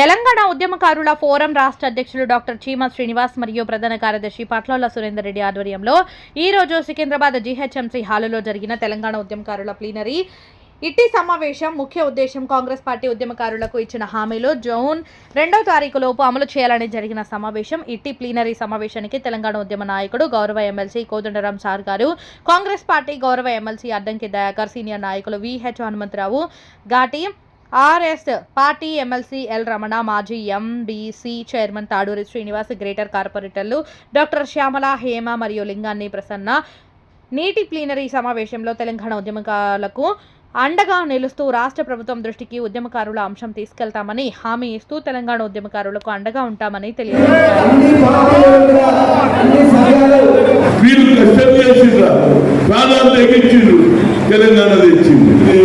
తెలంగాణ ఉద్యమకారుల ఫోరం రాష్ట్ర అధ్యక్షులు డాక్టర్ చీమ శ్రీనివాస్ మరియు ప్రధాన కార్యదర్శి పట్లోల సురేందర్ రెడ్డి ఆధ్వర్యంలో ఈ రోజు సికింద్రాబాద్ జీహెచ్ఎంసీ హాలులో జరిగిన తెలంగాణ ఉద్యమకారుల ప్లీనరీ. ఇట్టి సమావేశం ముఖ్య ఉద్దేశం కాంగ్రెస్ పార్టీ ఉద్యమకారులకు ఇచ్చిన హామీలు. జూన్ రెండో తారీఖు లోపు అమలు చేయాలని జరిగిన సమావేశం. ఇట్టి ప్లీనరీ సమావేశానికి తెలంగాణ ఉద్యమ నాయకుడు గౌరవ ఎమ్మెల్సీ కోదండరాం సార్ గారు కాంగ్రెస్ పార్టీ గౌరవ ఎమ్మెల్సీ అడ్డంకి దయాకర్ సీనియర్ నాయకులు V H Hanumantharao Ghaati R S party MLC L Ramana మాజీ MBC chairman Taduri Srinivas greater కార్పొరేటర్లు డాక్టర్ శ్యామల హేమ మరియు లింగాన్ని ప్రసన్న నీటి ప్లీనరీ సమావేశంలో తెలంగాణ ఉద్యమకారులకు అండగా నిలుస్తూ రాష్ట్ర ప్రభుత్వం దృష్టికి ఉద్యమకారుల అంశం తీసుకెళ్తామని హామీ ఇస్తూ తెలంగాణ ఉద్యమకారులకు అండగా ఉంటామని తెలియజేశారు. తెలంగాణ తెచ్చింది.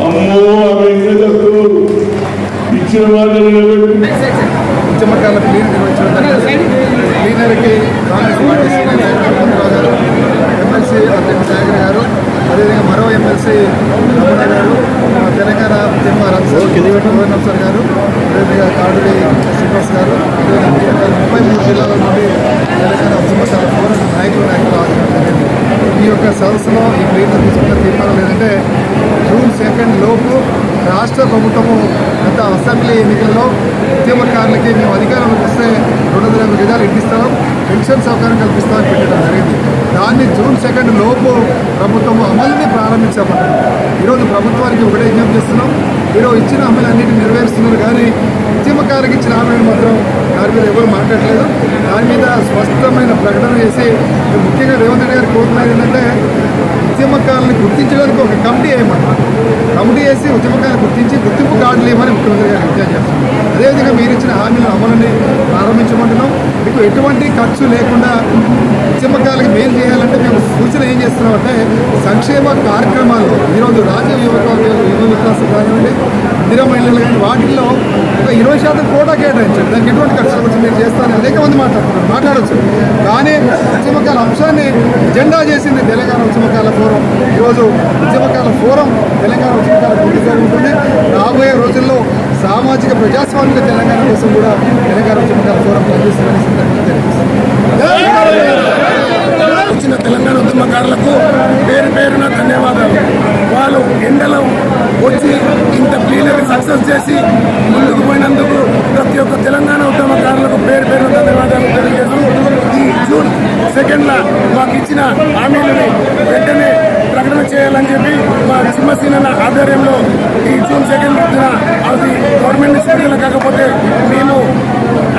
అమ్మో ఆమె ఇంగ్లీషులకు ఇచ్చిన నిర్వహించడం క్లీనర్కి కాంగ్రెస్ పార్టీ సీనియర్ గారు ఎమ్మెల్సీ అధ్యక్ష సాగర్ గారు అదేవిధంగా మరో ఎమ్మెల్సీ రమణ గారు తెలంగాణ ఉద్యమ రఘువరణం సార్ గారు అదేవిధంగా కాడుడి శ్రీనివాస్ గారు ముప్పై మూడు జిల్లాల నుండి తెలంగాణ ఉద్యమకాల ఫోరం నాయకులు నాయకులు ఆదరణ ఈ యొక్క సదస్సులో ఈ క్లీనర్ తీసుకున్న తీర్మానం ఏంటంటే జూన్ సెకండ్ లోపు రాష్ట్ర ప్రభుత్వము గత అసెంబ్లీ ఎన్నికల్లో ఉద్యమకారులకి మేము అధికారంలోకి వస్తే రెండు వందల యాభై గజాలు ఇప్పిస్తాం పెన్షన్ సౌకర్యం కల్పిస్తామని పెట్టడం జరిగింది. దాన్ని జూన్ సెకండ్ లోపు ప్రభుత్వము అమలుని ప్రారంభించామన్నారు ఈరోజు ప్రభుత్వానికి ఒకటే విజ్ఞప్తి చేస్తున్నాం ఈరోజు ఇచ్చిన అమలు అన్నింటినీ నెరవేరుస్తున్నారు కానీ ఉద్యమకారులకు ఇచ్చిన హామీలు మాత్రం దాని మీద ఎవరు మాట్లాడలేదు. దాని మీద స్పష్టమైన ప్రకటన చేసి ముఖ్యంగా రేవంత్ రెడ్డి గారు కోరుతున్నారు ఏంటంటే ఉద్యమకాలను గుర్తించడానికి ఒక కమిటీ వేయమన్నమాట కమిటీ వేసి ఉద్యమకాలను గుర్తించి గుర్తింపు కార్డులు ఇవ్వమని ముఖ్యమంత్రి గారు విజ్ఞప్తి చేస్తున్నారు అదేవిధంగా మీరు ఇచ్చిన హామీల అమలుని ప్రారంభించమంటున్నాం. మీకు ఎటువంటి ఖర్చు లేకుండా ఉద్యమకాలకు మేలు చేయాలంటే మేము సూచన ఏం చేస్తున్నామంటే సంక్షేమ కార్యక్రమాల్లో శాతం కోటా కేటాయించండి దానికి ఎటువంటి ఖర్చులు వచ్చి మీరు చేస్తారని అనేక మంది మాట్లాడుతున్నారు. మాట్లాడచ్చు. కానీ ఉద్యమకాల అంశాన్ని ఎజెండా చేసింది తెలంగాణ ఉద్యమకాల ఫోరం. ఈరోజు ఉద్యమకాల ఫోరం తెలంగాణ ఉద్యమకాల గుర్తుగా ఉంటుంది. రాబోయే రోజుల్లో సామాజిక ప్రజాస్వామిక తెలంగాణ కోసం కూడా తెలంగాణ ఉద్యమకాల ఫోరం పనిచేస్తుందని వచ్చిన తెలంగాణ ఉద్యమకారులకు పేరు పేరున ధన్యవాదాలు. వాళ్ళు ఎండలో వచ్చి ఇంత ప్లీనరీ సక్సెస్ చేసి ముందుకు పోయినందుకు ప్రతి ఒక్క తెలంగాణ ఉద్యమకారులకు పేరు పేరున ధన్యవాదాలు తెలియజేస్తూ ఈ జూన్ సెకండ్ల మాకు ఇచ్చిన హామీలని వెంటనే ప్రకటన చేయాలని చెప్పి మా సింహసీనల ఆధ్వర్యంలో ఈ జూన్ సెకండ్ అది గవర్నమెంట్ నుంచి విడుదల కాకపోతే మేము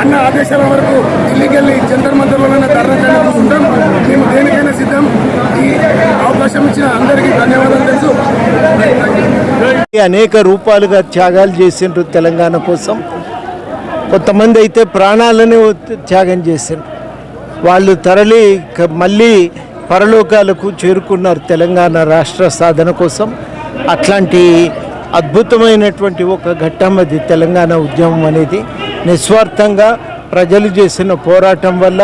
అన్న ఆదేశాల వరకు ఢిల్లీకి జంతర్ మంతర్లోనే ధర్నా చేయడానికి ఉంటాం మేము దేనికైనా సిద్ధం ఈ అవకాశం ఇచ్చిన అందరికీ ధన్యవాదాలు తెలుసు అనేక రూపాలుగా త్యాగాలు చేసిండ్రు తెలంగాణ కోసం. కొంతమంది అయితే ప్రాణాలని త్యాగం చేసిండ్రు. వాళ్ళు తరలి మళ్ళీ పరలోకాలకు చేరుకున్నారు తెలంగాణ రాష్ట్ర సాధన కోసం. అట్లాంటి అద్భుతమైనటువంటి ఒక ఘట్టం అది తెలంగాణ ఉద్యమం అనేది. నిస్వార్థంగా ప్రజలు చేసిన పోరాటం వల్ల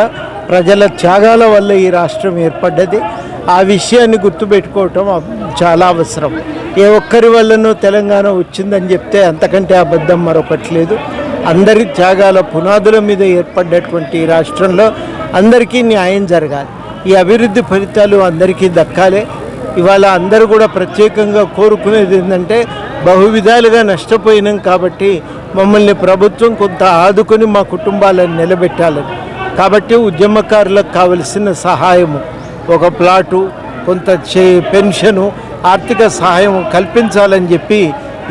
ప్రజల త్యాగాల వల్ల ఈ రాష్ట్రం ఏర్పడ్డది. ఆ విషయాన్ని గుర్తుపెట్టుకోవటం చాలా అవసరం. ఏ ఒక్కరి వల్లనూ తెలంగాణ వచ్చిందని చెప్తే అంతకంటే అబద్ధం మరొకటి లేదు. అందరి త్యాగాల పునాదుల మీద ఏర్పడ్డటువంటి రాష్ట్రంలో అందరికీ న్యాయం జరగాలి. ఈ అభివృద్ధి ఫలితాలు అందరికీ దక్కాలి. ఇవాళ అందరూ కూడా ప్రత్యేకంగా కోరుకునేది ఏంటంటే బహువిధాలుగా నష్టపోయినాం కాబట్టి మమ్మల్ని ప్రభుత్వం కొంత ఆదుకొని మా కుటుంబాలను నిలబెట్టాలని. కాబట్టి ఉద్యమకారులకు కావలసిన సహాయము ఒక ప్లాటు కొంత చే పెన్షను ఆర్థిక సహాయం కల్పించాలని చెప్పి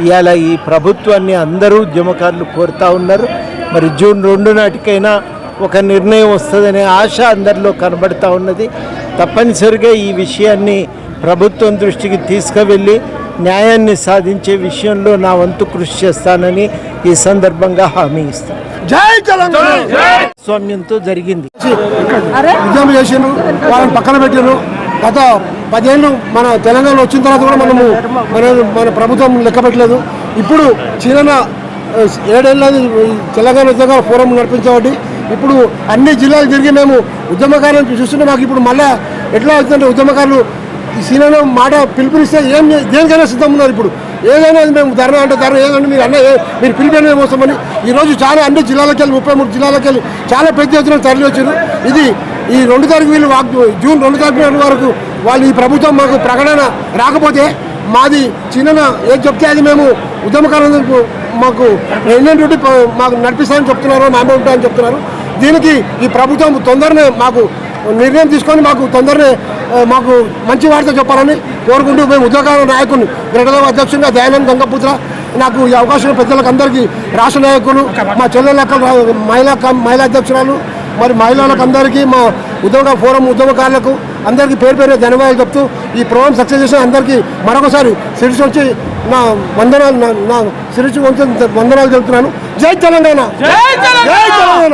ఇవాళ ఈ ప్రభుత్వాన్ని అందరూ ఉద్యమకారులు కోరుతా ఉన్నారు. మరి జూన్ రెండు నాటికైనా ఒక నిర్ణయం వస్తుందనే ఆశ అందరిలో కనబడతా ఉన్నది. తప్పనిసరిగా ఈ విషయాన్ని ప్రభుత్వం దృష్టికి తీసుకువెళ్ళి న్యాయాన్ని సాధించే విషయంలో నా వంతు కృషి చేస్తానని ఈ సందర్భంగా హామీ ఇస్తాను. జై తెలంగాణ! స్వామ్యంతో జరిగింది. పక్కన పెట్టారు గత పదేళ్ళు మన తెలంగాణ వచ్చిన తర్వాత కూడా మనము మన మన ప్రభుత్వం లెక్క పెట్టలేదు. ఇప్పుడు చీలన ఏడేళ్ళది తెలంగాణ ఉద్యోగాల ఫోరం నడిపించబట్టి ఇప్పుడు అన్ని జిల్లాలు తిరిగి మేము ఉద్యమకారులను చూస్తుంటే మాకు ఇప్పుడు మళ్ళా ఎట్లా అవుతుందంటే ఉద్యమకారులు ఈ సీనియర్ మాట పిలుపునిస్తే ఏం దేనికైనా సిద్ధం ఉన్నారు ఇప్పుడు. ఏదైనా మేము ధర్నా అంటే ధర్నా ఏదంటే మీరు అన్న మీరు పిలిపోయిన మోసమని. ఈరోజు చాలా అన్ని జిల్లాలకు వెళ్ళి ముప్పై మూడు జిల్లాలకు వెళ్ళి చాలా పెద్ద ఎత్తున తరలి వచ్చారు ఇది ఈ రెండు తారీఖు వీళ్ళు వాక్ జూన్ రెండు తారీఖు వరకు వాళ్ళు ఈ ప్రభుత్వం మాకు ప్రకటన రాకపోతే మాది చిన్న ఏం చెప్తే అది మేము ఉద్యమకారులకు మాకు ఇండియన్ డ్యూటీ మాకు నడిపిస్తామని చెప్తున్నారు నామే ఉంటాయని చెప్తున్నారు. దీనికి ఈ ప్రభుత్వం తొందరనే మాకు నిర్ణయం తీసుకొని మాకు తొందరనే మాకు మంచి వార్త చెప్పాలని కోరుకుంటూ మేము ఉద్యోగాల నాయకుని గ్రడల అధ్యక్షునిగా దయానంద్ గంగపుత్ర నాకు ఈ అవకాశం పెద్దలకు అందరికీ రాష్ట్ర నాయకులు మా చెల్లెలకు మహిళా మహిళా అధ్యక్షురాలు మరి మహిళలకు అందరికీ మా ఉద్యోగ ఫోరం ఉద్యమకారులకు అందరికీ పేరు పేరు ధన్యవాదాలు చెప్తూ ఈ ప్రోగ్రామ్ సక్సెస్ చేసిన అందరికీ మరొకసారి శిరీష్ వచ్చి నా వందనాలు నా- నా శిరీష్ వందనాలు చెప్తున్నాను జై తెలంగాణ! జై తెలంగాణ!